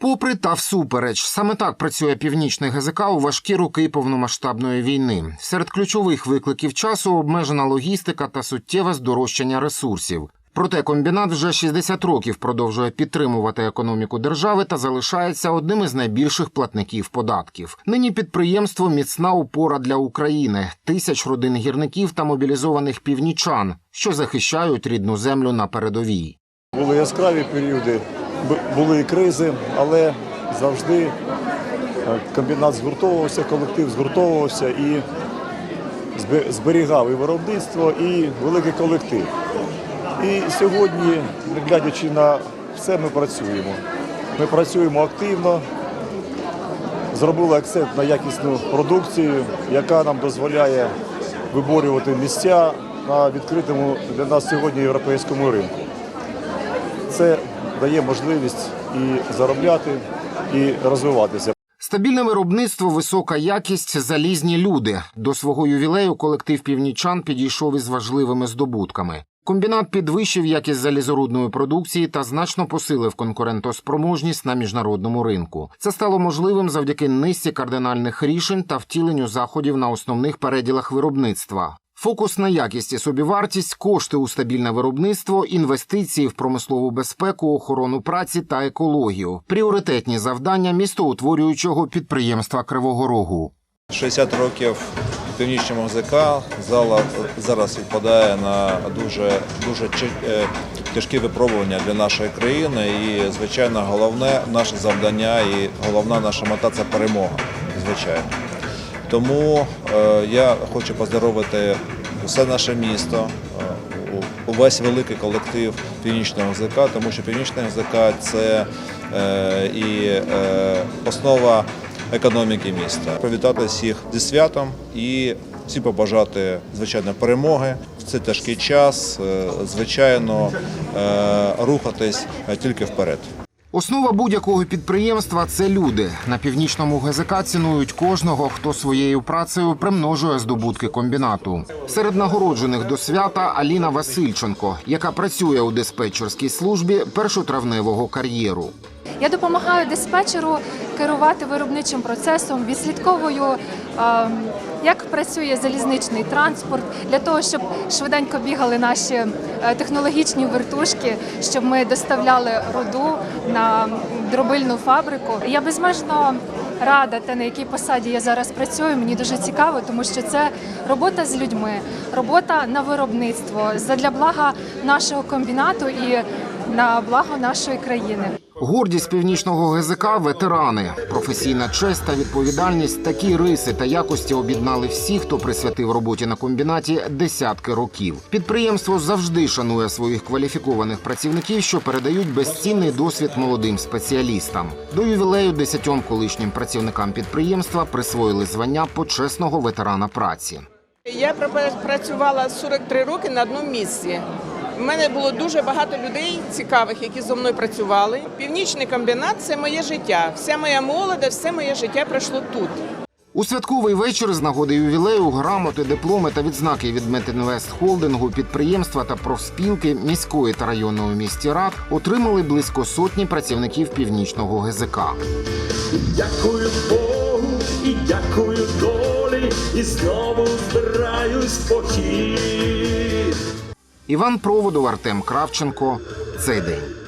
Попри та всупереч, саме так працює північний ГЗК у важкі роки повномасштабної війни. Серед ключових викликів часу обмежена логістика та суттєве здорожчання ресурсів. Проте комбінат вже 60 років продовжує підтримувати економіку держави та залишається одним із найбільших платників податків. Нині підприємство міцна опора для України, тисяч родин гірників та мобілізованих північан, що захищають рідну землю на передовій. Були яскраві періоди, були і кризи, але завжди е, комбінат згуртовувався, колектив згуртовувався і зберігав і виробництво, і великий колектив. І сьогодні, не глядячи на все, ми працюємо. Ми працюємо активно, зробили акцент на якісну продукцію, яка нам дозволяє виборювати місця на відкритому для нас сьогодні європейському ринку. Дає можливість і заробляти, і розвиватися. Стабільне виробництво, висока якість, залізні люди. До свого ювілею колектив північан підійшов із важливими здобутками. Комбінат підвищив якість залізорудної продукції та значно посилив конкурентоспроможність на міжнародному ринку. Це стало можливим завдяки низці кардинальних рішень та втіленню заходів на основних переділах виробництва. Фокус на якість і собівартість, кошти у стабільне виробництво, інвестиції в промислову безпеку, охорону праці та екологію пріоритетні завдання містоутворюючого підприємства Кривого Рогу. 60 років північному ГЗК зала зараз відпадає на дуже дуже е, тяжкі випробування для нашої країни. І звичайно, головне наше завдання і головна наша мета це перемога. Звичайно. Тому е, я хочу поздоровити все наше місто, е, увесь великий колектив північного ГЗК, тому що північний ГЗК це е, і основа економіки міста. Привітати всіх зі святом і всім побажати звичайно перемоги в цей тяжкий час. Звичайно, рухатись тільки вперед. Основа будь-якого підприємства це люди. На північному ГЗК цінують кожного, хто своєю працею примножує здобутки комбінату. Серед нагороджених до свята Аліна Васильченко, яка працює у диспетчерській службі першотравневого кар'єру. Я допомагаю диспетчеру керувати виробничим процесом, відслідковую, як працює залізничний транспорт, для того, щоб швиденько бігали наші е, технологічні вертушки, щоб ми доставляли руду на дробильну фабрику. Я безмежно рада те, на якій посаді я зараз працюю. Мені дуже цікаво, тому що це робота з людьми, робота на виробництво задля блага нашого комбінату і на благо нашої країни. Гордість північного ГЗК – ветерани. Професійна честь та відповідальність такі риси та якості об'єднали всі, хто присвятив роботі на комбінаті десятки років. Підприємство завжди шанує своїх кваліфікованих працівників, що передають безцінний досвід молодим спеціалістам. До ювілею десятьом колишнім працівникам підприємства присвоїли звання почесного ветерана праці. Я працювала 43 роки на одному місці. У мене було дуже багато людей цікавих, які зі мною працювали. Північний комбінат це моє життя. Вся моя молодость, все моє життя пройшло тут. У святковий вечір з нагоди ювілею грамоти, дипломи та відзнаки від Метінвест Холдингу, підприємства та профспілки міської та районної місті рад отримали близько сотні працівників північного ГЗК. Дякую Богу і дякую долі, і знову збираюсь в похід. Іван Проводов, Артем Кравченко. Цей день.